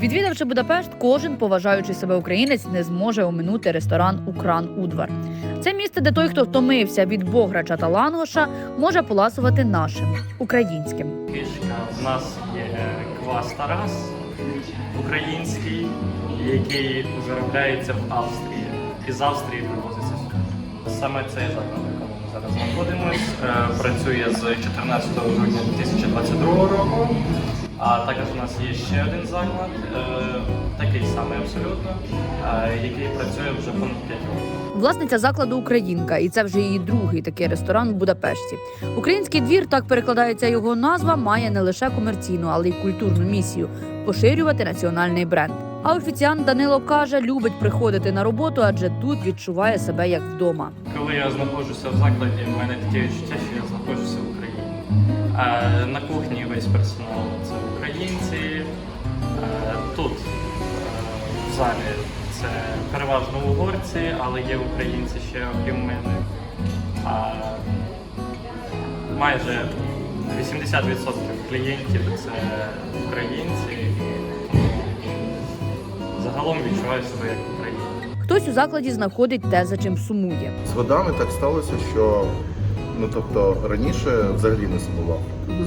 Відвідавши Будапешт, кожен поважаючий себе українець не зможе оминути ресторан Укран Удвар. Це місце, де той, хто втомився від бограча та лангоша, може поласувати нашим українським. Фішка в нас є квас Тарас український, який виробляється в Австрії. Із Австрії привозиться сюди. Саме цей заклад, в якому зараз знаходимось, е, працює з 14 грудня 2022 року. А також у нас є ще один заклад, е, такий самий абсолютно, е, який працює вже понад 5 років. Власниця закладу українка, і це вже її другий такий ресторан в Будапешті. Український двір, так перекладається його назва, має не лише комерційну, але й культурну місію поширювати національний бренд. А офіціант Данило каже, любить приходити на роботу, адже тут відчуває себе як вдома. Коли я знаходжуся в закладі, в мене таке відчуття, що я знаходжуся На кухні весь персонал це українці. Е, Тут е, в залі це переважно угорці, але є українці ще окрім мене. А майже 80% клієнтів це українці. Загалом відчуваю себе як українець. Хтось у закладі знаходить те, за чим сумує. З годами так сталося, що ну тобто раніше взагалі не сумував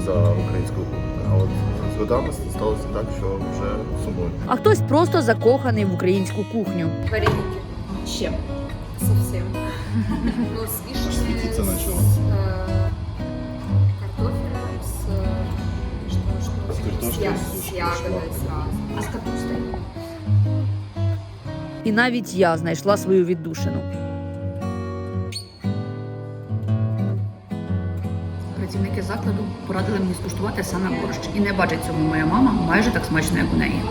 за українською кухнею, а от з годами сталося так, що вже сумую. А хтось просто закоханий в українську кухню. Вареники. Чем? Совсем. Ну, с вишней, Светиться начало. с э, картофелем, с... э, Что, что? С картошкой, я- с с ягодой сразу. А с капустой? І навіть я знайшла свою віддушину. Працівники закладу порадили мені скуштувати саме борщ. І не бачить цьому моя мама майже так смачно, як у неї.